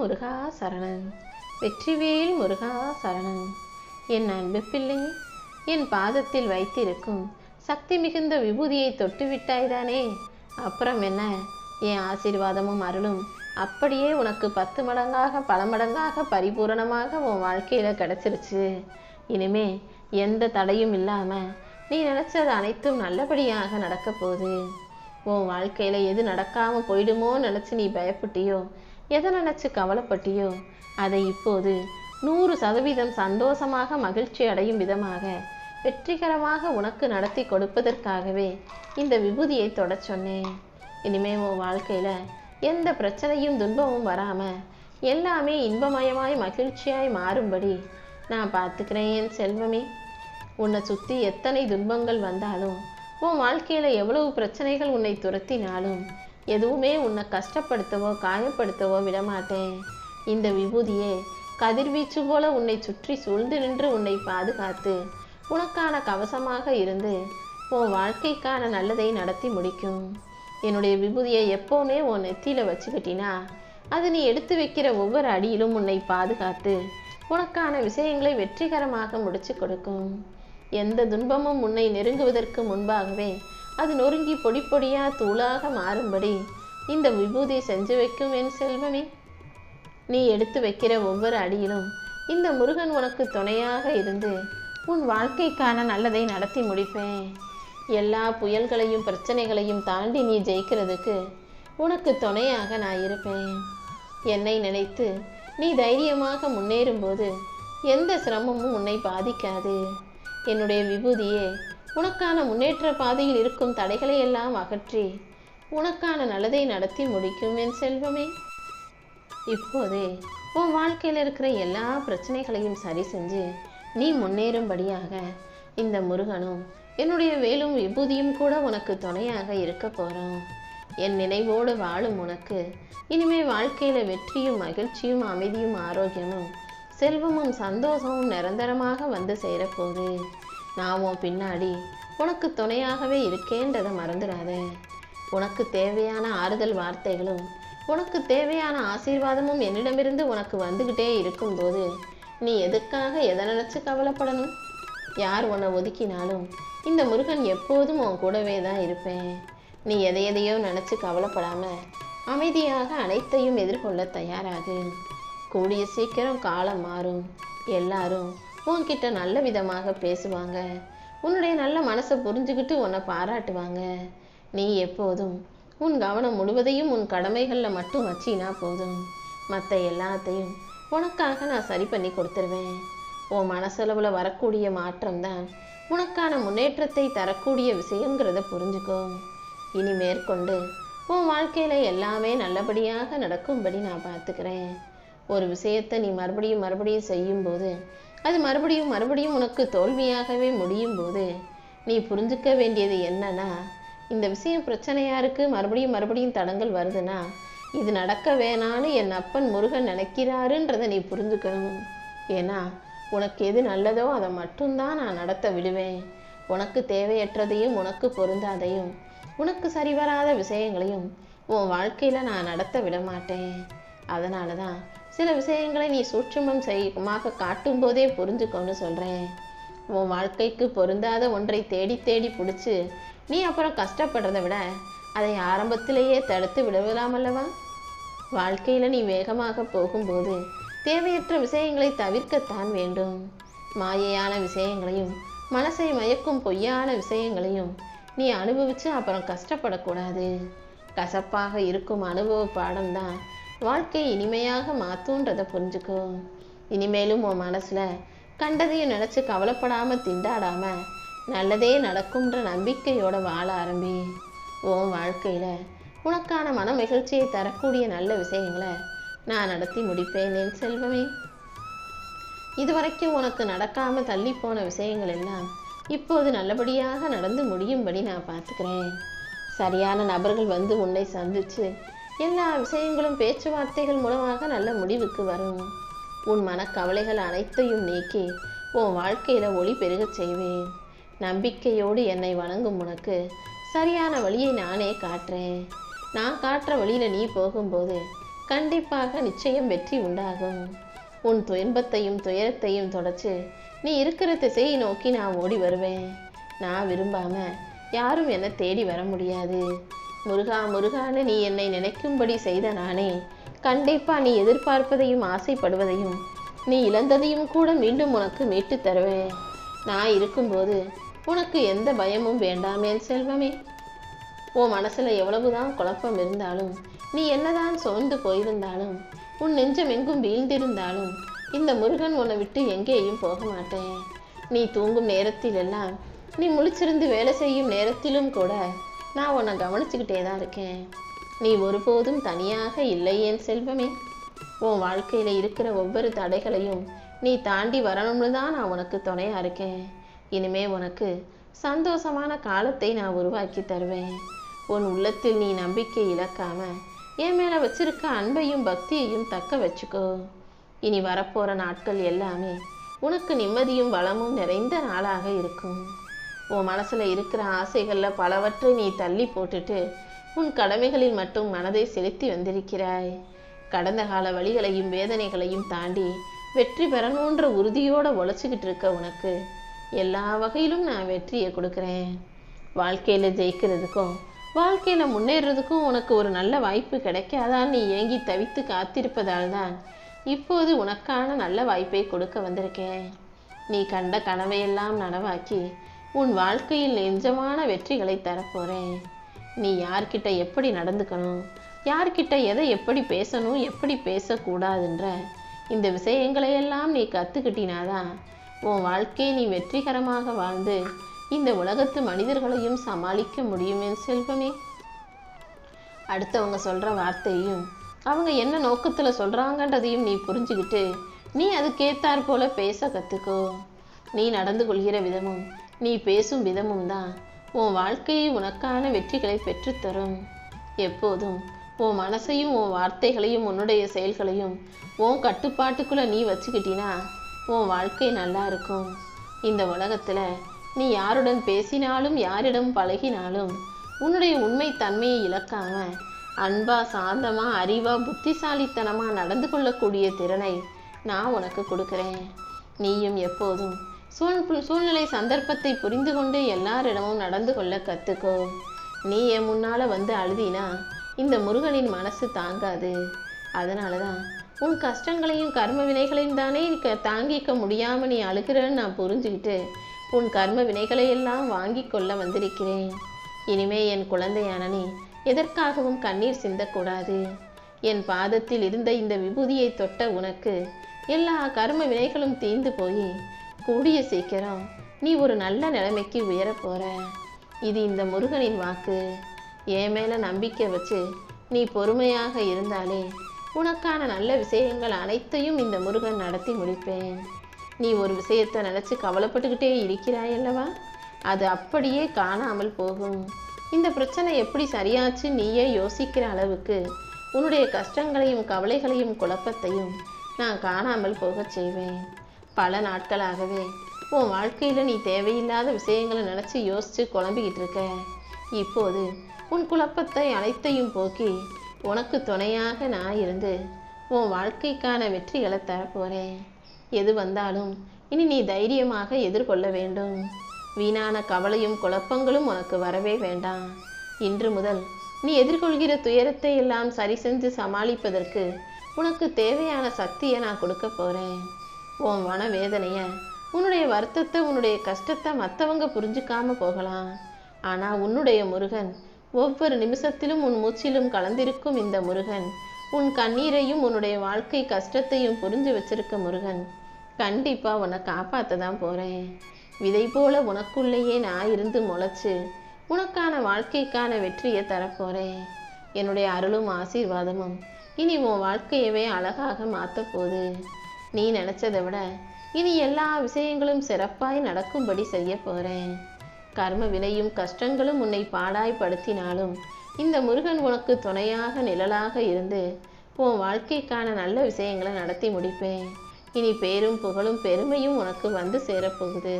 முருகா சரணன் வெற்றிவேல் முருகா சரணன் என் அன்பு பிள்ளை என் பாதத்தில் வைத்திருக்கும் சக்தி மிகுந்த விபூதியை தொட்டு விட்டாய்தானே அப்புறம் என்ன? என் ஆசீர்வாதமும் அருளும் அப்படியே உனக்கு பத்து மடங்காக பல மடங்காக பரிபூரணமாக உன் வாழ்க்கையில் கிடச்சிருச்சு. இனிமே எந்த தடையும் இல்லாமல் நீ நினச்சது அனைத்தும் நல்லபடியாக நடக்க போகுது. உன் வாழ்க்கையில் எது நடக்காமல் போயிடுமோ நினச்சி நீ பயப்பட்டியோ? எதை நினச்சி கவலைப்பட்டியோ? அதை இப்போது நூறு சதவீதம் சந்தோஷமாக மகிழ்ச்சி அடையும் விதமாக வெற்றிகரமாக உனக்கு நடத்தி கொடுப்பதற்காகவே இந்த விபூதியை தொடச் சொன்னேன். இனிமே உன் வாழ்க்கையில எந்த பிரச்சனையும் துன்பமும் வராம எல்லாமே இன்பமயமாய் மகிழ்ச்சியாய் மாறும்படி நான் பார்த்துக்கிறேன் என் செல்வமே. உன்னை சுத்தி எத்தனை துன்பங்கள் வந்தாலும் உன் வாழ்க்கையில எவ்வளவு பிரச்சனைகள் உன்னை துரத்தினாலும் எதுவுமே உன்னை கஷ்டப்படுத்தவோ காயப்படுத்தவோ விடமாட்டேன். இந்த விபூதியே கதிர்வீச்சு போல உன்னை சுற்றி சூழ்ந்து நின்று உன்னை பாதுகாத்து உனக்கான கவசமாக இருந்து உன் வாழ்க்கைக்கான நல்லதை நடத்தி முடிக்கும். என்னுடைய விபூதியை எப்போவுமே உன் நெத்தியில் வச்சுக்கிட்டினா அது நீ எடுத்து வைக்கிற ஒவ்வொரு அடியிலும் உன்னை பாதுகாத்து உனக்கான விஷயங்களை வெற்றிகரமாக முடிச்சு கொடுக்கும். எந்த துன்பமும் உன்னை நெருங்குவதற்கு முன்பாகவே அது நொறுங்கி பொடி பொடியா தூளாக மாறும்படி. இந்த விபூதி செஞ்சு வைக்கும் என் செல்வமே நீ எடுத்து வைக்கிற ஒவ்வொரு அடியிலும் இந்த முருகன் உனக்கு துணையாக இருந்து உன் வாழ்க்கைக்கான நல்லதை நடத்தி முடிப்பேன். எல்லா புயல்களையும் பிரச்சனைகளையும் தாண்டி நீ ஜெயிக்கிறதுக்கு உனக்கு துணையாக நான் இருப்பேன். என்னை நினைத்து நீ தைரியமாக முன்னேறும்போது எந்த சிரமமும் உன்னை பாதிக்காது. என்னுடைய விபூதியே உனக்கான முன்னேற்ற பாதையில் இருக்கும் தடைகளை எல்லாம் அகற்றி உனக்கான நல்லதை நடத்தி முடிக்கும் என் செல்வமே. இப்போது உன் வாழ்க்கையில் இருக்கிற எல்லா பிரச்சனைகளையும் சரி செஞ்சு நீ முன்னேறும்படியாக இந்த முருகனும் என்னுடைய வேலும் விபூதியும் கூட உனக்கு துணையாக இருக்க போகிறோம் என் நினைவோடு வாழும் உனக்கு இனிமே வாழ்க்கையில் வெற்றியும் மகிழ்ச்சியும் அமைதியும் ஆரோக்கியமும் செல்வமும் சந்தோஷமும் நிரந்தரமாக வந்து சேரப்போகுது. நான் உன் பின்னாடி உனக்கு துணையாகவே இருக்கேன்றதை மறந்துடாத. உனக்கு தேவையான ஆறுதல் வார்த்தைகளும் உனக்கு தேவையான ஆசீர்வாதமும் என்னிடமிருந்து உனக்கு வந்துக்கிட்டே இருக்கும்போது நீ எதுக்காக எதை நினச்சி கவலைப்படணும்? யார் உன்னை ஒதுக்கினாலும் இந்த முருகன் எப்போதும் உன் கூடவே தான் இருப்பேன். நீ எதை எதையோ நினச்சி கவலைப்படாம அமைதியாக அனைத்தையும் எதிர்கொள்ள தயாராகு. கூடிய சீக்கிரம் காலம் மாறும். எல்லாரும் உன்கிட்ட நல்ல விதமாக பேசுவாங்க. உன்னுடைய நல்ல மனசை புரிஞ்சுக்கிட்டு உன்னை பாராட்டுவாங்க. நீ எப்போதும் உன் கவனம் முழுவதையும் உன் கடமைகளில் மட்டும் வச்சினா போதும். மற்ற எல்லாத்தையும் உனக்காக நான் சரி பண்ணி கொடுத்துருவேன். உன் மனசளவில் வரக்கூடிய மாற்றம் தான் உனக்கான முன்னேற்றத்தை தரக்கூடிய விஷயங்கிறத புரிஞ்சுக்கோ. இனி மேற்கொண்டு உன் வாழ்க்கையில் எல்லாமே நல்லபடியாக நடக்கும்படி நான் பார்த்துக்கிறேன். ஒரு விஷயத்தை நீ மறுபடியும் மறுபடியும் செய்யும்போது அது மறுபடியும் மறுபடியும் உனக்கு தோல்வியாகவே முடியும் போது நீ புரிஞ்சுக்க வேண்டியது என்னன்னா இந்த விஷயம் பிரச்சனையா இருக்கு மறுபடியும் மறுபடியும் தடங்கள் வருதுன்னா இது நடக்க வேணான்னு என் அப்பன் முருகன் நினைக்கிறாருன்றதை நீ புரிஞ்சுக்கணும். ஏன்னா உனக்கு எது நல்லதோ அதை மட்டும்தான் நான் நடத்த விடுவேன். உனக்கு தேவையற்றதையும் உனக்கு பொருந்தாதையும் உனக்கு சரிவராத விஷயங்களையும் உன் வாழ்க்கையில் நான் நடத்த விட மாட்டேன் அதனால தான் சில விஷயங்களை நீ சூட்சுமம் செய்யமாக காட்டும் போதே புரிஞ்சுக்கோன்னு சொல்கிறேன் உன் வாழ்க்கைக்கு பொருந்தாத ஒன்றை தேடி தேடி பிடிச்சி நீ அப்புறம் கஷ்டப்படுறதை விட அதை ஆரம்பத்திலேயே தடுத்து விடலாம் அல்லவா? வாழ்க்கையில் நீ வேகமாக போகும்போது தேவையற்ற விஷயங்களை தவிர்க்கத்தான் வேண்டும். மாயையான விஷயங்களையும் மனசை மயக்கும் பொய்யான விஷயங்களையும் நீ அனுபவிச்சு அப்புறம் கஷ்டப்படக்கூடாது. கசப்பாக இருக்கும் அனுபவ பாடம்தான் வாழ்க்கை இனிமையாக மாத்துன்றதை புரிஞ்சுக்கோ. இனிமேலும் உன் மனசுல கண்டதையும் நினைச்சு கவலைப்படாம திண்டாடாம நல்லதே நடக்கும்ன்ற நம்பிக்கையோட வாழ ஆரம்பி. உன் வாழ்க்கையில உனக்கான மன மகிழ்ச்சியை தரக்கூடிய நல்ல விஷயங்களை நான் நடத்தி முடிப்பேன் என் செல்வமே. இதுவரைக்கும் உனக்கு நடக்காம தள்ளி போன விஷயங்கள் எல்லாம் இப்போது நல்லபடியாக நடந்து முடியும்படி நான் பார்த்துக்கிறேன். சரியான நபர்கள் வந்து உன்னை சந்திச்சு எல்லா விஷயங்களும் பேச்சுவார்த்தைகள் மூலமாக நல்ல முடிவுக்கு வரும். உன் மனக்கவலைகள் அனைத்தையும் நீக்கி உன் வாழ்க்கையில ஒளி பெருகச் செய்வேன். நம்பிக்கையோடு என்னை வணங்கும் உனக்கு சரியான வழியை நானே காட்டுறேன். நான் காட்டுற வழியில் நீ போகும்போது கண்டிப்பாக நிச்சயம் வெற்றி உண்டாகும். உன் துன்பத்தையும் துயரத்தையும் தொடச்சு நீ இருக்கிற திசையை நோக்கி நான் ஓடி வருவேன். நான் விரும்பாம யாரும் என்னை தேடி வர முடியாது. முருகா முருகான்னு நீ என்னை நினைக்கும்படி செய்த நானே. கண்டிப்பா நீ எதிர்பார்ப்பதையும் ஆசைப்படுவதையும் நீ இழந்ததையும் கூட மீண்டும் உனக்கு மீட்டு தருவேன். நான் இருக்கும்போது உனக்கு எந்த பயமும் வேண்டாமே செல்வமே. உன் மனசுல எவ்வளவுதான் குழப்பம் இருந்தாலும் நீ என்னதான் சோர்ந்து போயிருந்தாலும் உன் நெஞ்சம் எங்கும் வீழ்ந்திருந்தாலும் இந்த முருகன் உன்னை விட்டு எங்கேயும் போக மாட்டேன். நீ தூங்கும் நேரத்தில் எல்லாம் நீ முழிச்சிருந்து வேலை செய்யும் நேரத்திலும் கூட நான் உன்னை கவனிச்சுக்கிட்டே தான் இருக்கேன். நீ ஒருபோதும் தனியாக இல்லை என் செல்வமே. உன் வாழ்க்கையில் இருக்கிற ஒவ்வொரு தடைகளையும் நீ தாண்டி வரணும்னு தான் நான் உனக்கு துணையாக இருக்கேன். இனிமே உனக்கு சந்தோஷமான காலத்தை நான் உருவாக்கி தருவேன். உன் உள்ளத்தில் நீ நம்பிக்கை இழக்காம என் மேலே வச்சிருக்க அன்பையும் பக்தியையும் தக்க வச்சுக்கோ. இனி வரப்போகிற நாட்கள் எல்லாமே உனக்கு நிம்மதியும் வளமும் நிறைந்த நாளாக இருக்கும். உன் மனசுல இருக்கிற ஆசைகள்ல பலவற்றை நீ தள்ளி போட்டுட்டு உன் கடமைகளில் மட்டும் மனதை செலுத்தி வந்திருக்கிறாய். கடந்த கால வழிகளையும் வேதனைகளையும் தாண்டி வெற்றி பெறணுன்ற உறுதியோட உழைச்சிக்கிட்டு இருக்க உனக்கு எல்லா வகையிலும் நான் வெற்றியை கொடுக்குறேன். வாழ்க்கையில ஜெயிக்கிறதுக்கும் வாழ்க்கையில முன்னேறதுக்கும் உனக்கு ஒரு நல்ல வாய்ப்பு கிடைக்காதான் நீ ஏங்கி தவித்து காத்திருப்பதால் தான் இப்போது உனக்கான நல்ல வாய்ப்பை கொடுக்க வந்திருக்கேன். நீ கண்ட கனவையெல்லாம் நனவாக்கி உன் வாழ்க்கையில் நெஞ்சமான வெற்றிகளை தரப்போறேன். நீ யார்கிட்ட எப்படி நடந்துக்கணும்? யார்கிட்ட எதை எப்படி பேசணும்? எப்படி பேசக்கூடாதுன்ற இந்த விஷயங்களையெல்லாம் நீ கற்றுக்கிட்டினாதான் உன் வாழ்க்கையை நீ வெற்றிகரமாக வாழ்ந்து இந்த உலகத்து மனிதர்களையும் சமாளிக்க முடியும் என் செல்வமே. அடுத்தவங்க சொல்கிற வார்த்தையும் அவங்க என்ன நோக்கத்தில் சொல்கிறாங்கன்றதையும் நீ புரிஞ்சுக்கிட்டு நீ அதுக்கேத்தாற் போல பேச கற்றுக்கோ நீ நடந்து கொள்கிற விதமும் நீ பேசும் விதமும் தான் உன் வாழ்க்கையை உனக்கான வெற்றிகளை பெற்றுத்தரும். எப்போதும் உன் மனசையும் உன் வார்த்தைகளையும் உன்னுடைய செயல்களையும் உன் கட்டுப்பாட்டுக்குள்ள நீ வச்சுக்கிட்டினா உன் வாழ்க்கை நல்லா இருக்கும். இந்த உலகத்துல நீ யாருடன் பேசினாலும் யாரிடம் பழகினாலும் உன்னுடைய உண்மை தன்மையை இழக்காம அன்பா சாந்தமா அறிவா புத்திசாலித்தனமா நடந்து கொள்ளக்கூடிய திறனை நான் உனக்கு கொடுக்குறேன். நீயும் எப்போதும் சூழ் சூழ்நிலை சந்தர்ப்பத்தை புரிந்து கொண்டு எல்லாரிடமும் நடந்து கொள்ள கற்றுக்கோ நீ என் முன்னால் வந்து அழுதினா இந்த முருகனின் மனசு தாங்காது. அதனால தான் உன் கஷ்டங்களையும் கர்ம வினைகளையும் தானே க- தாங்கிக்க முடியாமல் நீ அழுகிறன்னு நான் புரிஞ்சுக்கிட்டு உன் கர்ம வினைகளையெல்லாம் வாங்கி கொள்ள வந்திருக்கிறேன். இனிமே என் குழந்தையான நீ எதற்காகவும் கண்ணீர் சிந்தக்கூடாது. என் பாதத்தில் இருந்த இந்த விபூதியை தொட்ட உனக்கு எல்லா கர்ம வினைகளும் தீந்து போய் கூடிய சீக்கிரம் நீ ஒரு நல்ல நிலைமைக்கு உயரப் போற. இது இந்த முருகனின் வாக்கு. என் மேல நம்பிக்கை வச்சு நீ பொறுமையாக இருந்தாலே உனக்கான நல்ல விஷயங்கள் அனைத்தையும் இந்த முருகன் நடத்தி முடிப்பேன். நீ ஒரு விஷயத்தை நினச்சி கவலைப்பட்டுக்கிட்டே இருக்கிறாய் அல்லவா? அது அப்படியே காணாமல் போகும். இந்த பிரச்சனை எப்படி சரியாச்சு நீயே யோசிக்கிற அளவுக்கு உன்னுடைய கஷ்டங்களையும் கவலைகளையும் குழப்பத்தையும் நான் காணாமல் போகச் செய்வேன். பல நாட்களாகவே உன் வாழ்க்கையில் நீ தேவையில்லாத விஷயங்களை நினச்சி யோசித்து குழம்பிக்கிட்டு இருக்க. இப்போது உன் குழப்பத்தை அனைத்தையும் போக்கி உனக்கு துணையாக நான் இருந்து உன் வாழ்க்கைக்கான வெற்றிகளை தரப்போகிறேன் எது வந்தாலும் இனி நீ தைரியமாக எதிர்கொள்ள வேண்டும். வீணான கவலையும் குழப்பங்களும் உனக்கு வரவே வேண்டாம். இன்று முதல் நீ எதிர்கொள்கிற துயரத்தை எல்லாம் சரி செஞ்சு சமாளிப்பதற்கு உனக்கு தேவையான சக்தியை நான் கொடுக்க போகிறேன் உன் மன வேதனைய உன்னுடைய வருத்தத்தை உன்னுடைய கஷ்டத்தை மற்றவங்க புரிஞ்சுக்காம போகலாம். ஆனா உன்னுடைய முருகன் ஒவ்வொரு நிமிஷத்திலும் உன் மூச்சிலும் கலந்திருக்கும் இந்த முருகன் உன் கண்ணீரையும் உன்னுடைய வாழ்க்கை கஷ்டத்தையும் புரிஞ்சு வச்சிருக்க முருகன் கண்டிப்பா உன்னை காப்பாத்த தான் போறேன். விதை போல உனக்குள்ளேயே நான் இருந்து முளைச்சு உனக்கான வாழ்க்கைக்கான வெற்றியை தரப்போறேன். என்னுடைய அருளும் ஆசீர்வாதமும் இனி உன் வாழ்க்கையவே அழகாக மாற்ற போகுது. நீ நினைச்சதை விட இனி எல்லா விஷயங்களும் சிறப்பாய் நடக்கும்படி செய்ய போறேன். கர்ம வினையும் கஷ்டங்களும் உன்னை பாடாய்படுத்தினாலும் இந்த முருகன் உனக்கு துணையாக நிழலாக இருந்து உன் வாழ்க்கைக்கான நல்ல விஷயங்களை நடத்தி முடிப்பேன். இனி பேரும் புகழும் பெருமையும் உனக்கு வந்து சேரப்போகுது